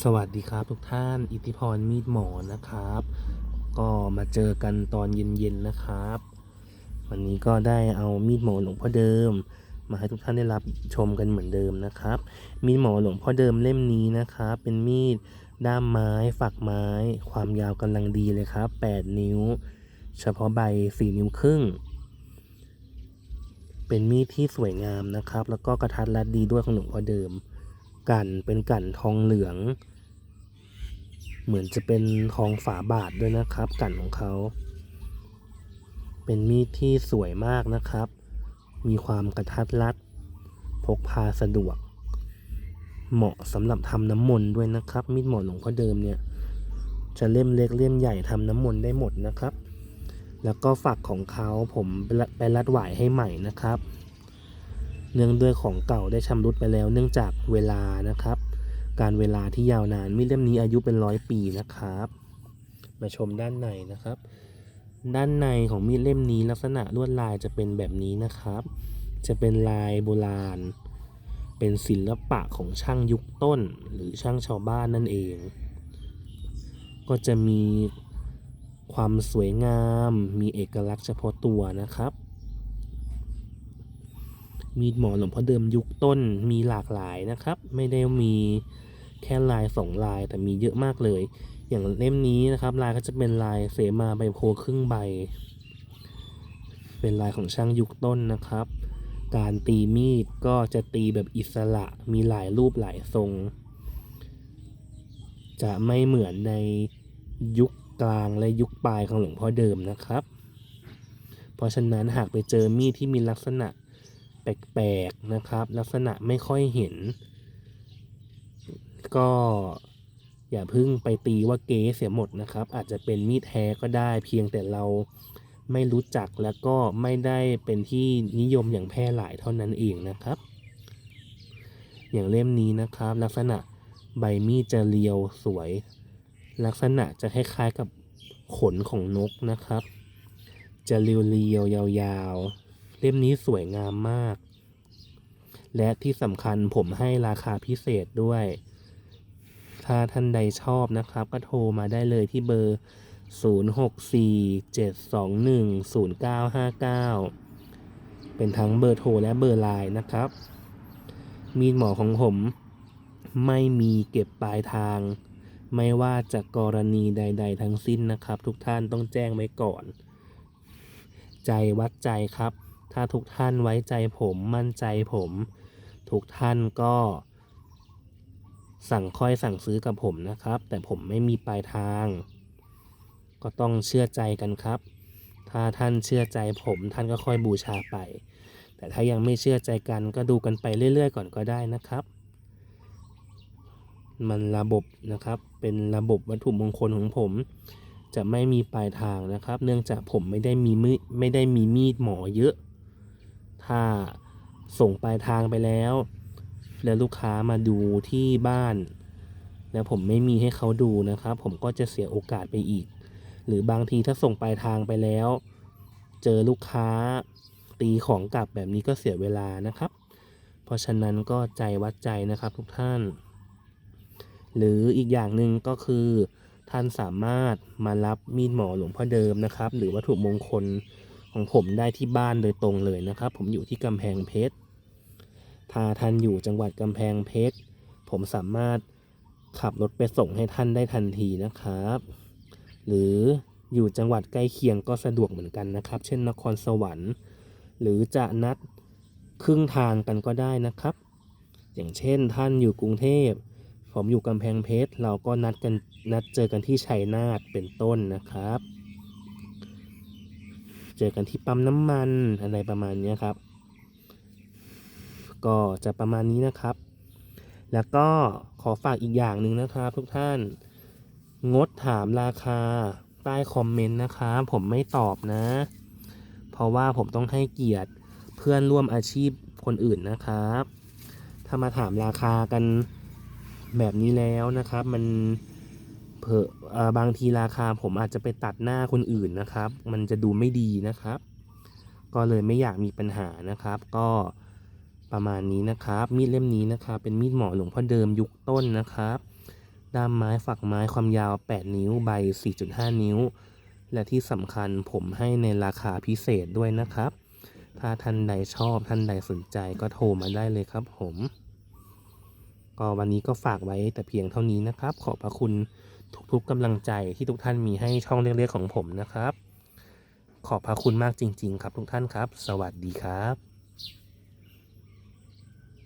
สวัสดีครับทุกท่าน อิทธิพรมีดหมอนะครับ ก็มาเจอกันตอนเย็นๆนะครับ วันนี้ก็ได้เอามีดหมอหลวงพ่อเดิม มาให้ทุกท่านได้รับชมกันเหมือนเดิมนะครับ มีดหมอหลวงพ่อเดิมเล่มนี้นะครับ เป็นมีดด้ามไม้ฝักไม้ ความยาวกำลังดีเลยครับ 8 นิ้ว เฉพาะใบ 4 นิ้วครึ่ง เป็นมีดที่สวยงามนะครับ แล้วก็กระทัดรัดดีด้วยของหลวงพ่อเดิม กันเป็นกันทองเหลือง เหมือนจะเป็นทองฝาบาทด้วยนะครับ กันของเขา เป็นมีดที่สวยมากนะครับ มีความกระทัดรัด พกพาสะดวก เหมาะสำหรับทำน้ำมนต์ด้วยนะครับ มีดหมอหลวงพ่อเดิมเนี่ย จะเล่มเล็กเล่มใหญ่ทำน้ำมนต์ได้หมดนะครับ แล้วก็ฝักของเขาผมไปรัดหวให้ใหม่นะครับ เนื่องด้วยของเก่าได้ชำรุดไปแล้ว เนื่องจากเวลานะครับ การเวลาที่ยาวนานมีดเล่มนี้อายุเป็นร้อยปีนะครับ มาชมด้านในนะครับ ด้านในของมีดเล่มนี้ลักษณะลวดลายจะเป็นแบบนี้นะครับ จะเป็นลายโบราณ เป็นศิลปะของช่างยุคต้น หรือช่างชาวบ้านนั่นเอง ก็จะมีความสวยงาม มีเอกลักษณ์เฉพาะตัวนะครับ มีดหมอหลวงพ่อเดิมยุคต้นมีหลากหลายนะครับ ไม่ได้มีแค่ลายสองลายแต่มีเยอะมากเลย อย่างเล่มนี้นะครับลายก็จะเป็นลายเสมาใบโพครึ่งใบ เป็นลายของช่างยุคต้นนะครับ การตีมีดก็จะตีแบบอิสระมีหลายรูปหลายทรง จะไม่เหมือนในยุคกลางและยุคปลายของหลวงพ่อเดิมนะครับ เพราะฉะนั้นหากไปเจอมีดที่มีลักษณะ แปลกๆนะครับ ลักษณะไม่ค่อยเห็น ก็อย่าพึ่งไปตีว่าเก๊เสียหมดนะครับ อาจจะเป็นมีดแท้ก็ได้ เพียงแต่เราไม่รู้จักแล้วก็ไม่ได้เป็นที่นิยมอย่างแพร่หลายเท่านั้นเองนะครับ อย่างเล่มนี้นะครับ ลักษณะใบมีดจะเรียวสวย ลักษณะจะคล้ายๆกับขนของนกนะครับ จะเรียวๆยาวๆ เล่มนี้สวยงามมาก และที่สำคัญผมให้ราคาพิเศษด้วย ถ้าท่านใดชอบนะครับ ก็โทรมาได้เลยที่เบอร์ 0647210959 เป็นทั้งเบอร์โทรและเบอร์ไลน์นะครับ มีดหมอของผมไม่มีเก็บปลายทาง ไม่ว่าจะกรณีใด ๆ ทั้งสิ้นนะครับ ทุกท่านต้องแจ้งไว้ก่อน ใจวัดใจครับ ถ้าทุกท่านไว้ใจผมมั่นใจผม ทุกท่านก็ สั่งค่อยสั่งซื้อกับผมนะครับ แต่ผมไม่มีปลายทาง ก็ต้องเชื่อใจกันครับ ถ้าท่านเชื่อใจผมท่านก็ค่อยบูชาไป แต่ถ้ายังไม่เชื่อใจกันก็ดูกันไปเรื่อย ๆ ก่อนก็ได้นะครับ มันระบบนะครับเป็นระบบวัตถุมงคลของผมจะไม่มีปลายทางนะครับ เนื่องจากผมไม่ได้มีมีดไม่ได้มีมีดหมอเยอะ ถ้าส่งปลายทางไปแล้ว แล้วลูกค้ามาดูที่บ้าน แล้วผมไม่มีให้เขาดูนะครับ ผมก็จะเสียโอกาสไปอีก หรือบางทีถ้าส่งปลายทางไปแล้ว เจอลูกค้าตีของกลับแบบนี้ก็เสียเวลานะครับ เพราะฉะนั้นก็ใจวัดใจนะครับทุกท่าน หรืออีกอย่างหนึ่งก็คือ ท่านสามารถมารับมีดหมอหลวงพ่อเดิมนะครับ หรือวัตถุมงคล ของผมได้ที่บ้านโดยตรงเลยนะครับ ผมอยู่ที่กำแพงเพชรถ้าท่านอยู่จังหวัดกำแพงเพชรผมสามารถขับรถไปส่งให้ท่านได้ทันทีนะครับ หรืออยู่จังหวัดใกล้เคียงก็สะดวกเหมือนกันนะครับ เช่นนครสวรรค์ หรือจะนัดครึ่งทางกันก็ได้นะครับ อย่างเช่นท่านอยู่กรุงเทพ ผมอยู่กำแพงเพชรเราก็นัดกันนัดเจอกันที่ชัยนาทเป็นต้นนะครับ จอกันที่ปั๊มน้ำมันอะไรประมาณนี้ครับ ก็จะประมาณนี้นะครับ แล้วก็ขอฝากอีกอย่างหนึ่งนะครับ ทุกท่าน งดถามราคาใต้คอมเมนต์นะครับผมไม่ตอบนะ เพราะว่าผมต้องให้เกียรติเพื่อนร่วมอาชีพคนอื่นนะครับ ถ้ามาถามราคากันแบบนี้แล้วนะครับ มัน เผื่อบางทีราคาผมอาจจะไปตัดหน้าคนอื่นนะครับ มันจะดูไม่ดีนะครับ ก็เลยไม่อยากมีปัญหานะครับ ก็ประมาณนี้นะครับ มีดเล่มนี้นะครับ เป็นมีดหมอหลวงพ่อเดิมยุคต้นนะครับ ด้ามไม้ฝักไม้ความยาว 8 นิ้วใบ 4.5 นิ้ว และที่สำคัญผมให้ในราคาพิเศษด้วยนะครับ ถ้าท่านใดชอบท่านใดสนใจก็โทรมาได้เลยครับผม ก็วันนี้ก็ฝากไว้แต่เพียงเท่านี้นะครับ ขอบพระคุณ ทุกๆกำลังใจที่ทุกท่านมีให้ช่องเล็กๆของผมนะครับ ขอบพระคุณมากจริง ๆ ครับทุกท่านครับ สวัสดีครับ